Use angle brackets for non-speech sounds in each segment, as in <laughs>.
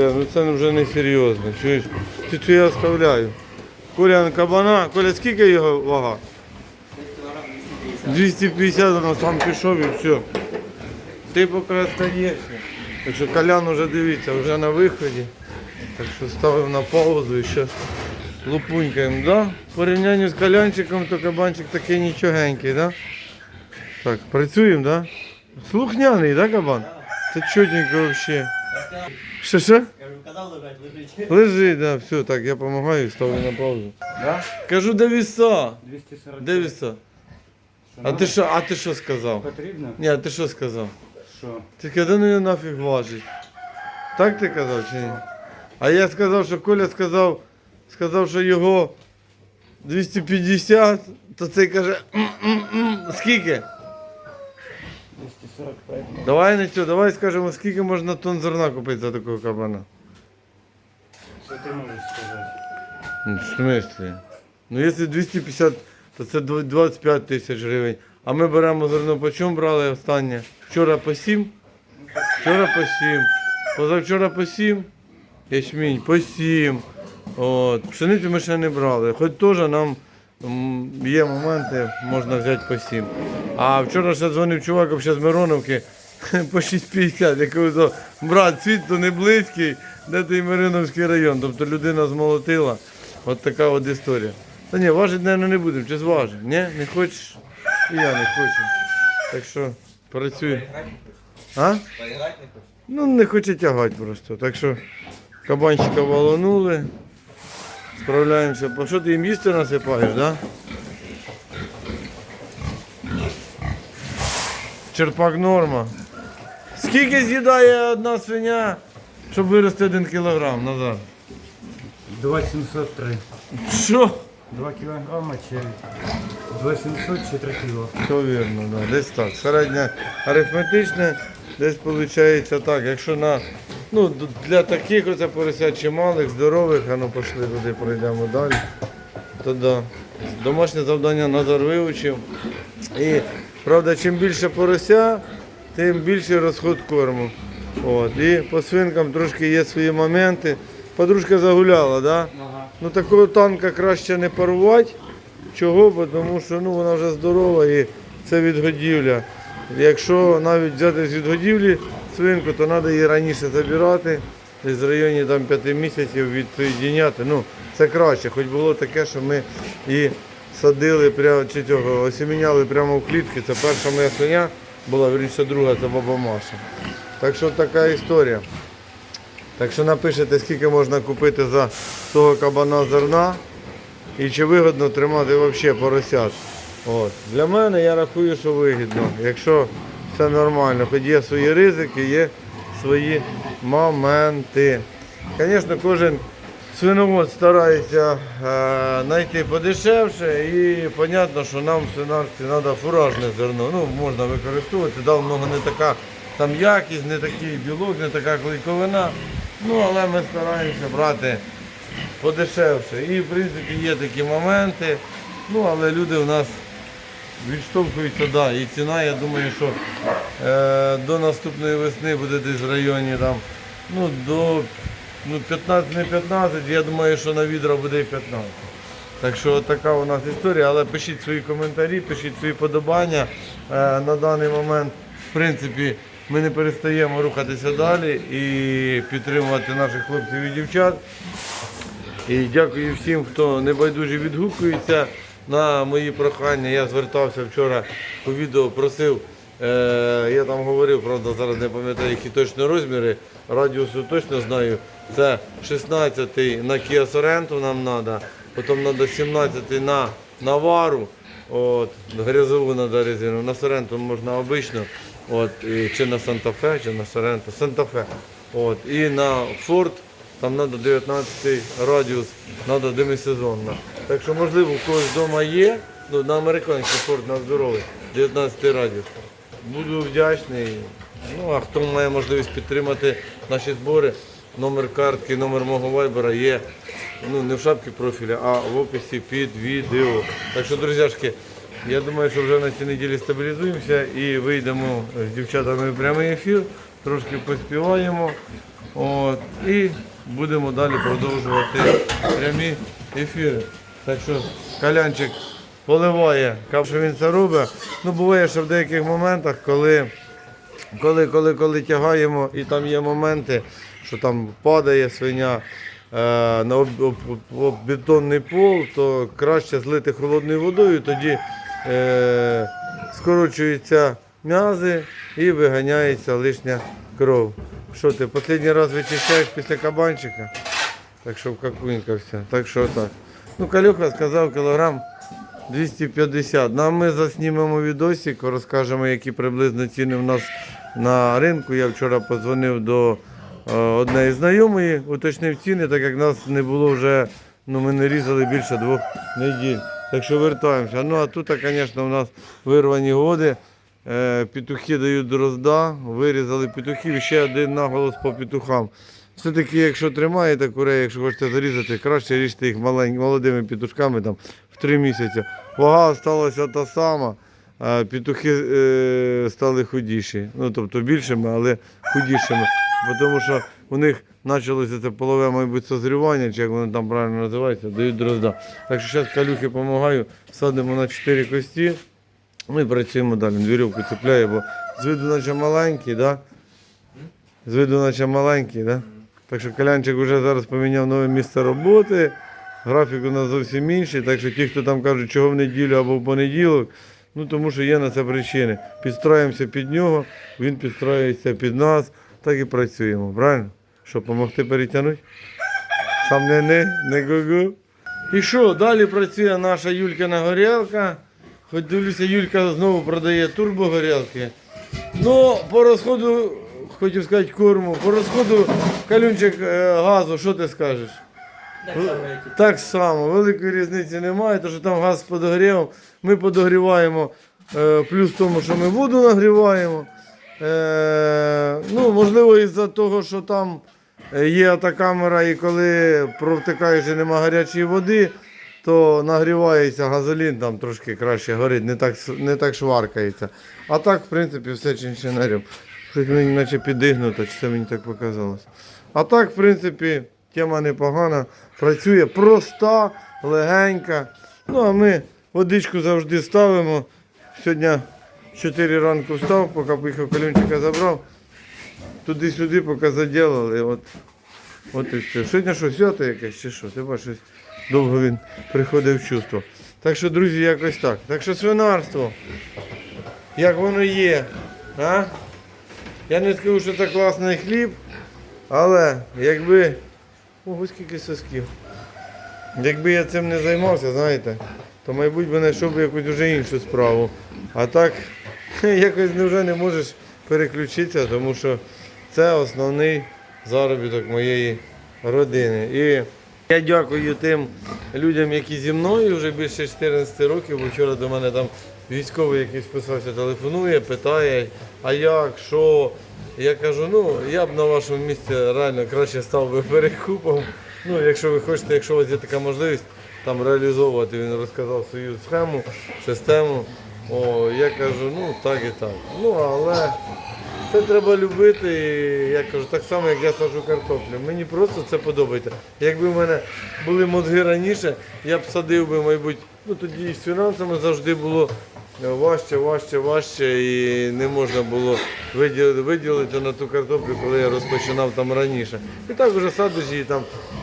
Ну це вже не серйозно. Чуєш? Ти що я оставляю? Коля кабана, Коля, скільки його вага? 250, воно сам пішов і все. Ти поки остаєшся. Так що Колян вже дивіться, вже на виході. Так що ставив на паузу і ще лупунькаємо, да? В порівнянні з Колянчиком, то кабанчик такий нічогенький, да? Так, працюємо, да? Слухняний, да, кабан? Це чотненько взагалі. Що що? Кажу, канал лежать, лежить. Лежи, да, все, так, я допомагаю, ставлю на паузу. Да? Кажу, де віса? 240. Де віса? А ти що, а ти що сказав? Потрібно? Ні, а ти що сказав? Що? Ти коли ну його нафіг важить? Так ти казав чи ні? А я сказав, що Коля сказав, сказав, що його 250, то цей каже, «М-м-м». скільки? 245. Давай не цього, давай скажемо, скільки можна тонн зерна купити за такого кабана. Що ти можеш сказати? Ну, В смислі? Ну, якщо 250, то це 25 тисяч гривень. А ми беремо зерно по чому брали останнє? Вчора по 7, вчора по 7, позавчора по 7, ячмінь по 7. От. Пшеницю ми ще не брали. Хоч теж нам є моменти, можна взяти по 7. А вчора ще дзвонив чувак ще з Мироновки <laughs> по 6,50. Я кажу, брат, світ то не близький, де той Мироновський район. Тобто людина змолотила. От така от історія. Та ні, важить, мабуть, не будемо. Чи зважить? Ні, не хочеш? І я не хочу. Так що працюй. А? Поіграти не хочеш? Ну, не хоче тягати просто. Так що кабанчика валонули. Справляємося. По що ти їм їсти насипаєш, так? Да? Черпак норма. Скільки з'їдає одна свиня, щоб вирости один кілограм назад? 2703. Що? 2 кілограма чи 2700 чи 3 кіло. Все вірно, да. десь так. Середнє арифметичне, десь виходить так. Якщо на ну, для таких оце поросят чималих, здорових, а ну пішли туди, пройдемо далі. То да. Домашнє завдання Назар вивчив. І правда, чим більше порося, тим більший розход корму. От. І по свинкам трошки є свої моменти. Подружка загуляла, да? Ага. Ну такого танка краще не парувати. Чого? Бо Тому що ну, вона вже здорова і це відгодівля. Якщо навіть взяти з відгодівлі свинку, то треба її раніше забирати, десь в районі там, 5 місяців відсоєдіняти. Ну, це краще, хоч було таке, що ми і садили прямо, чи цього, осіміняли прямо в клітки. Це перша моя свиня була, вірніше друга, це баба Маша. Так що така історія. Так що напишете, скільки можна купити за того кабана зерна і чи вигідно тримати взагалі поросят. От. Для мене я рахую, що вигідно. Якщо все нормально, хоч є свої ризики, є свої моменти. Звісно, кожен свиновод старається е, знайти подешевше і зрозуміло, що нам в свинарстві треба фуражне зерно. Ну, можна використовувати, да, воно не така там якість, не такий білок, не така клейковина. Ну, але ми стараємося брати подешевше. І в принципі є такі моменти. Ну, але люди в нас відштовхуються, да. І ціна, я думаю, що е, до наступної весни буде десь в районі там, ну, до ну, 15, не 15, я думаю, що на відра буде і 15. Так що така у нас історія, але пишіть свої коментарі, пишіть свої подобання. Е, на даний момент, в принципі, ми не перестаємо рухатися далі і підтримувати наших хлопців і дівчат. І дякую всім, хто небайдужі відгукується на мої прохання. Я звертався вчора по відео, просив. Е, я там говорив, правда, зараз не пам'ятаю, які точно розміри. Радіусу точно знаю. Це 16 на Kia Sorento нам треба, потім треба 17 на Навару. От, грязову треба резину. На Sorento можна обично. От, і, чи на Санта-Фе, чи на Sorento. Санта-Фе. От, і на Ford там треба 19 радіус, треба демисезонна. Так що, можливо, у когось вдома є, ну, на американський форт на здоровий, 19 радіус. Буду вдячний. Ну, а хто має можливість підтримати наші збори, номер картки, номер мого вайбера є ну, не в шапці профіля, а в описі під відео. Так що, друзяшки, я думаю, що вже на цій неділі стабілізуємося і вийдемо з дівчатами в прямий ефір. трошки поспіваємо. От, і будемо далі продовжувати прямі ефіри. Так що калянчик поливає, кав, що він це робить. Ну, буває, що в деяких моментах, коли коли, коли, коли тягаємо, і там є моменти, що там падає свиня е, на об, об, об бетонний пол, то краще злити холодною водою, тоді е, скорочуються м'язи і виганяється лишня кров. Що ти, останній раз вичищаєш після кабанчика? Так що в какунька вся. Так що так. Ну, Калюха сказав кілограм 250. Ну, а ми заснімемо відосик, розкажемо, які приблизно ціни в нас на ринку. Я вчора подзвонив до е, однієї знайомої, уточнив ціни, так як нас не було вже, ну ми не різали більше двох неділь. Так що вертаємося. Ну а тут, звісно, у нас вирвані годи. Е, Петухи дають дрозда, вирізали петухів ще один наголос по петухам. Все-таки, якщо тримаєте курей, якщо хочете зарізати, краще ріжте їх малень- молодими петушками там, в три місяці. Вага залишилася та сама, а петухи е, стали худіші. Ну, тобто більшими, але худішими. Тому що у них почалося це полове, мабуть, созрівання, чи як воно там правильно називається, дають дрозда. Так що зараз калюхи допомагаю, садимо на 4 кості. Ми працюємо далі. Вірьовку цепляє, бо з виду наче маленький, да? З виду наче маленький, да? Так що Калянчик вже зараз поміняв нове місце роботи. Графік у нас зовсім інший. Так що ті, хто там кажуть, чого в неділю або в понеділок, ну тому що є на це причини. Підстраємося під нього, він підстроюється під нас, так і працюємо. Правильно? Що, допомогти перетягнути? Сам не не, не гу-гу. І що, далі працює наша Юлькина горілка. Хоч дивлюся, Юлька знову продає турбогорілки. Ну, по розходу, хотів сказати корму, по розходу калюнчик е, газу, що ти скажеш? Так само, великої різниці немає, тому що там газ з подогрівом. Ми подогріваємо е, плюс в тому, що ми воду нагріваємо. Е, ну, можливо, із-за того, що там є та камера, і коли провтикаєш і нема гарячої води, то нагрівається газолін, там трошки краще горить, не так, не так шваркається. А так, в принципі, все чинчинарем. Щось мені наче підігнуто, чи це мені так показалось. А так, в принципі, тема непогана, працює проста, легенька. Ну, а ми водичку завжди ставимо. Сьогодні 4 ранку встав, поки поїхав калюнчика забрав. Туди-сюди, поки заділили. От, от і все. Сьогодні що, свято якесь чи що? Ти бачиш, довго він приходив в чувство. Так що, друзі, якось так. Так що свинарство, як воно є. А? Я не скажу, що це класний хліб, але якби. Ого, скільки сосків. Якби я цим не займався, знаєте, то, мабуть, би знайшов би якусь вже іншу справу. А так <laughs> якось вже не можеш переключитися, тому що це основний заробіток моєї родини. І я дякую тим людям, які зі мною вже більше 14 років. Вчора до мене там військовий якийсь писався, телефонує, питає, а як, що. Я кажу, ну я б на вашому місці реально краще став би перекупом. Ну, якщо ви хочете, якщо у вас є така можливість там реалізовувати, він розказав свою схему, систему. О, я кажу, ну так і так. Ну, але це треба любити. І я кажу, так само, як я саджу картоплю. Мені просто це подобається. Якби в мене були мозги раніше, я б садив би, мабуть, ну тоді з фінансами завжди було важче, важче, важче, і не можна було виділити, виділити на ту картоплю, коли я розпочинав там раніше. І так вже садиш її там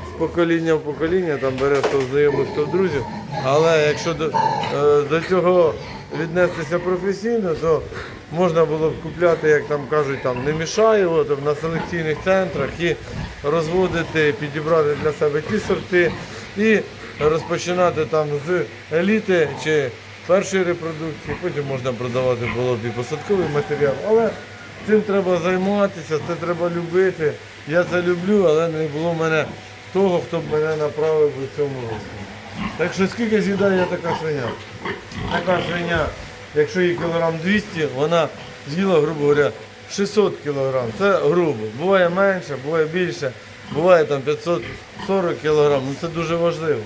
з покоління в покоління, там береш хто знайомих, хто друзів. Але якщо до, е, до цього віднестися професійно, то можна було б купляти, як там кажуть, там не мішаєво, там, на селекційних центрах і розводити, підібрати для себе ті сорти і розпочинати там з еліти чи першої репродукції, потім можна продавати було б і посадковий матеріал. Але цим треба займатися, це треба любити. Я це люблю, але не було в мене того, хто б мене направив у цьому руслі. Так що скільки з'їдає така свиня? Така свиня, якщо їй кілограм 200, вона з'їла, грубо говоря, 600 кілограм. Це грубо. Буває менше, буває більше, буває там 540 кілограм. Ну це дуже важливо.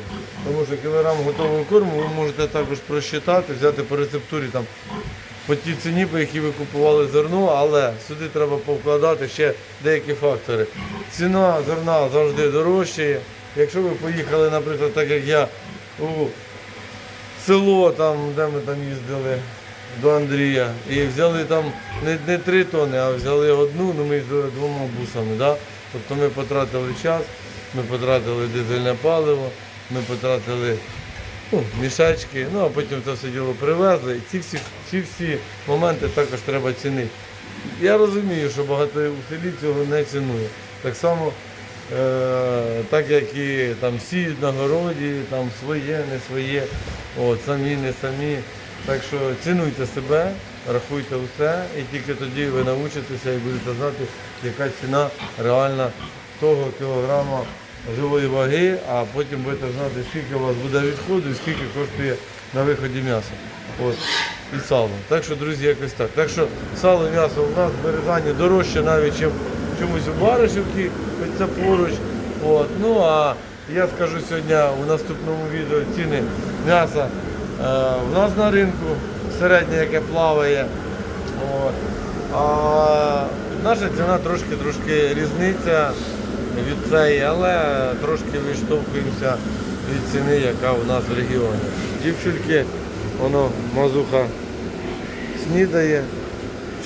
Тому що кілограм готового корму ви можете також просчитати, взяти по рецептурі там по тій ціні, по якій ви купували зерно, але сюди треба повкладати ще деякі фактори. Ціна зерна завжди дорожчає. Якщо ви поїхали, наприклад, так як я у село, там, де ми там їздили до Андрія, і взяли там не, не три тони, а взяли одну, ну ми їздили двома бусами. Да? Тобто ми потратили час, ми потратили дизельне паливо, ми потратили ну, мішечки, ну а потім це все діло привезли. І ці всі, ці всі моменти також треба цінити. Я розумію, що багато у селі цього не цінує. Так само, е, так як і там сіють на городі, там своє, не своє, от, самі, не самі. Так що цінуйте себе, рахуйте усе, і тільки тоді ви навчитеся і будете знати, яка ціна реальна того кілограма живої ваги, а потім будете знати, скільки у вас буде відходу і скільки коштує на виході м'ясо. От. І сало. Так що, друзі, якось так. Так що сало м'ясо у нас в дорожче навіть, ніж чомусь у Баришівці, хоч це поруч. От. Ну а я скажу сьогодні у наступному відео ціни м'яса е, в нас на ринку, середнє, яке плаває. От. А наша ціна трошки-трошки різниця від цієї, але трошки відштовхуємося від ціни, яка у нас в регіоні. Дівчульки, воно мазуха снідає,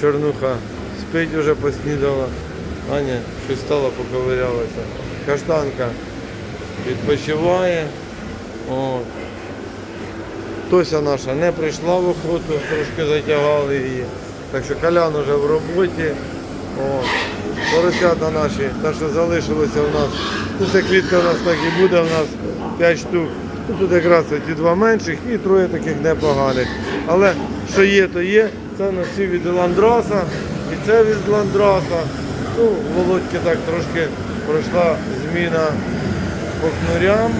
чорнуха спить вже поснідала. Аня щось стала, поковирялася. Каштанка відпочиває. От. Тося наша не прийшла в охоту, трошки затягали її. Так що Колян вже в роботі. О, поросята наші, те, що залишилося у нас. Ну, це клітка у нас так і буде, у нас 5 штук. Ну, тут якраз ті два менших і троє таких непоганих. Але що є, то є. Це у нас всі від Ландраса, і це від Ландраса. Ну, Володьки так трошки пройшла зміна по кнурям.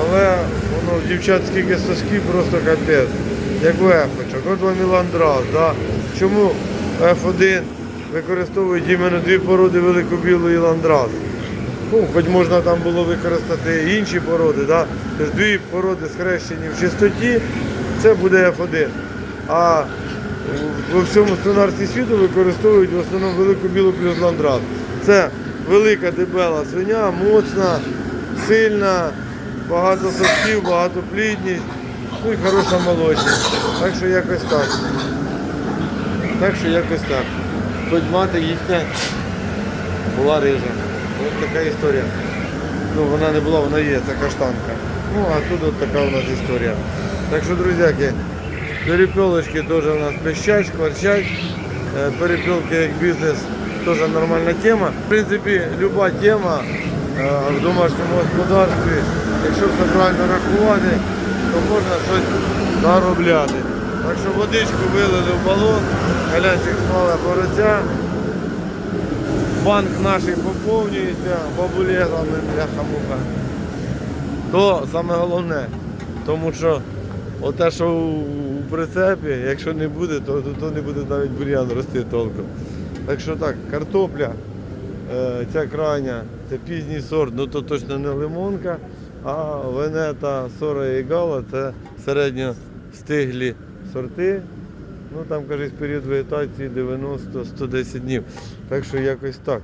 Але воно дівчат скільки сосків просто капець. Як в ефочок. От вам і ландрас. Да? Чому F1 використовують іменно дві породи великобілу і ландрас? Ну, хоч можна там було використати інші породи, да? Тож дві породи схрещені в чистоті, це буде F1. А во всьому свинарстві світу використовують в основному велику білу плюс ландрас. Це велика дебела свиня, моцна, сильна, багато сосків, багатоплідність, ну і хороша молочність. Так що якось так. Так що якось так. Хоч мати їхня була рижа. Ось така історія. Ну вона не була, вона є, це каштанка. Ну а тут от така у нас історія. Так що, друзяки, перепілочки теж у нас пищать, шкварчать. Е, Перепілки як бізнес теж нормальна тема. В принципі, люба тема в домашньому господарстві, якщо все правильно рахувати, то можна щось заробляти. Так що водичку вилили в балон, калянчик смала пороця. Банк наш поповнюється бабулезами, бляха-муха. То саме головне, тому що оте, що у прицепі, якщо не буде, то, то, не буде навіть бур'ян рости толком. Так що так, картопля, е, ця крайня, це пізній сорт, ну то точно не лимонка, а венета, сора і гала це середньостиглі сорти. Ну там кажуть, період вегетації 90-110 днів. Так що якось так.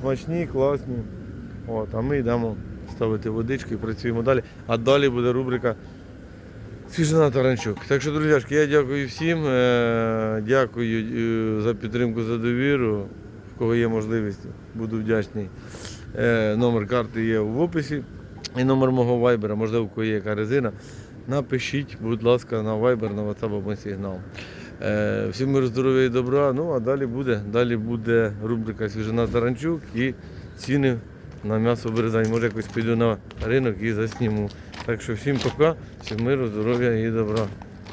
Смачні, класні. От, а ми йдемо ставити водичку і працюємо далі. А далі буде рубрика Свіжина Таранчук. Так що, друзяшки, я дякую всім. е, Дякую е, за підтримку, за довіру. Кого є можливість, буду вдячний. Е, Номер карти є в описі. І номер мого вайбера, можливо, у кого є яка резина. Напишіть, будь ласка, на вайбер, на WhatsApp або сигнал. Е, Всім миру, здоров'я і добра. Ну а далі буде. Далі буде рубрика Свіжина Таранчук і ціни на м'ясо в Березані. Може якось піду на ринок і засніму. Так що всім пока, всім миру, здоров'я і добра.